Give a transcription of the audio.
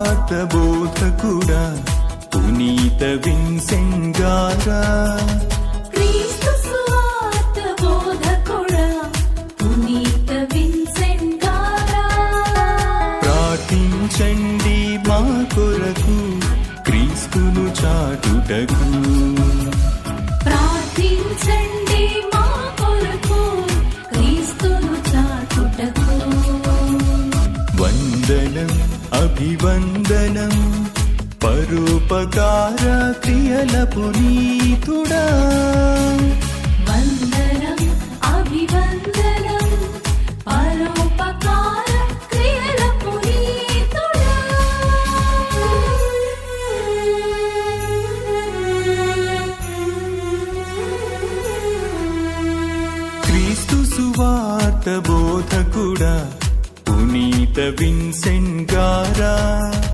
పాత బోధకుడా పునీత విన్సెంగారా. క్రీస్తు సువార్త బోధకుడా పునీత విన్సెంట్ గారా ప్రార్థించండి మా కొరకు క్రీస్తును చాటుటకు. వందనం అభివందనం పరోపకార క్రియల పునీతుడా వందనం అభివందనం పరోపకార క్రియల పునీతుడా క్రీస్తు సువార్త బోధకుడా விரித்தவின் செங்காரா